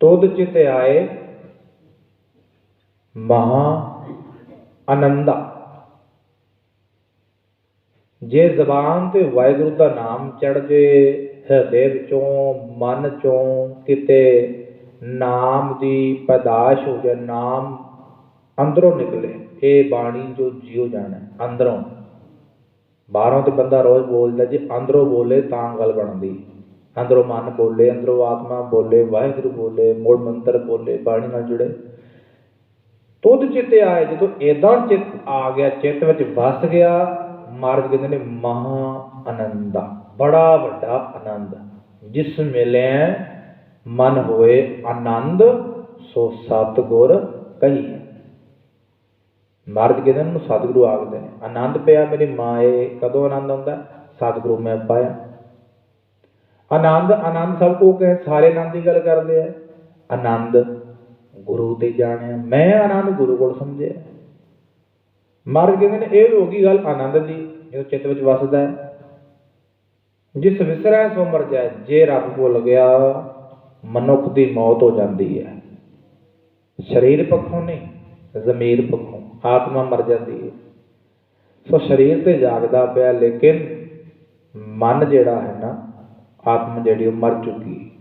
ਤੁਧ ਚਿਤ ਆਏ ਮਹਾ ਆਨੰਦਾ। ਜੇ ਜ਼ਬਾਨ ਤੇ ਵਾਹਿਗੁਰੂ ਦਾ ਨਾਮ ਚੜ ਜੇ, ਹਿਰਦੇ ਵਿੱਚੋਂ, ਮਨ ਚੋਂ ਕਿਤੇ ਨਾਮ ਦੀ ਪੈਦਾਸ਼ ਹੋ ਜਾਏ, ਨਾਮ ਅੰਦਰੋਂ ਨਿਕਲੇ, ਇਹ ਬਾਣੀ ਜੋ ਜਿਉ ਜਾਣਾ, ਅੰਦਰੋਂ। ਬਾਹਰੋਂ ਤੇ ਬੰਦਾ ਰੋਜ਼ ਬੋਲਦਾ ਜੇ, ਅੰਦਰੋਂ ਬੋਲੇ ਤਾਂ ਗੱਲ ਬਣਦੀ। ਅੰਦਰੋਂ ਮਨ ਬੋਲੇ, ਅੰਦਰੋਂ ਆਤਮਾ ਬੋਲੇ, ਵਾਹਿਗੁਰੂ ਬੋਲੇ ਮੂਲ ਮੰਤਰ ਬੋਲੇ, ਬਾਣੀ ਨਾਲ ਜੁੜੇ। ਤੁਧ ਚਿੱਤ ਆਏ, ਜਦੋਂ ਏਦਾਂ ਚਿੱਤ ਆ ਗਿਆ, ਚਿੱਤ ਵਿੱਚ ਵਸ ਗਿਆ ਮਹਾਰਾਜ ਕਹਿੰਦੇ ਨੇ ਮਹਾ ਆਨੰਦ ਬੜਾ ਵੱਡਾ ਆਨੰਦ। ਜਿਸ ਮਿਲੇ ਮਨ ਹੋਏ ਆਨੰਦ, ਸੋ ਸਤਿਗੁਰ ਕਹੀ ਮਹਾਰਾਜ ਕਹਿੰਦੇ ਨੇ ਨੂੰ ਸਤਿਗੁਰੂ ਆਖਦੇ ਨੇ। ਆਨੰਦ ਪਿਆ, ਮੇਰੀ ਮਾਏ ਕਦੋਂ ਆਨੰਦ ਆਉਂਦਾ? ਸਤਿਗੁਰੂ ਮੈਂ ਪਾਇਆ। ਆਨੰਦ ਆਨੰਦ ਸਭ ਕੋ ਕਹੇ, ਸਾਰੇ ਆਨੰਦ ਦੀ ਗੱਲ ਕਰਦੇ ਆ। ਆਨੰਦ ਗੁਰੂ ਤੇ ਜਾਣਿਆ। ਮੈਂ ਆਨੰਦ ਗੁਰੂ ਕੋਲ ਸਮਝਿਆ। ਮਹਾਰਾਜ ਕਹਿੰਦੇ ਨੇ, ਇਹ ਹੋ ਗਈ ਗੱਲ ਆਨੰਦ ਦੀ, ਜੋ ਚਿੱਤ ਵਿੱਚ ਵਸਦਾ ਹੈ। ਜਿਸ ਵਿਸਰੈ ਸੋ ਮਰ ਜਾਏ, ਜੇ ਰੱਬ ਭੁੱਲ ਗਿਆ, ਮਨੁੱਖ ਦੀ ਮੌਤ ਹੋ ਜਾਂਦੀ ਹੈ। ਸਰੀਰ ਪੱਖੋਂ ਨਹੀਂ, ਜ਼ਮੀਰ ਪੱਖੋਂ, ਆਤਮਾ ਮਰ ਜਾਂਦੀ ਹੈ। ਸੋ ਸਰੀਰ ਤੇ ਜਾਗਦਾ ਪਿਆ, ਲੇਕਿਨ ਮਨ ਜਿਹੜਾ ਹੈ ਨਾ ਆਤਮ ਜਿਹੜੀ ਉਹ ਮਰ ਚੁੱਕੀ।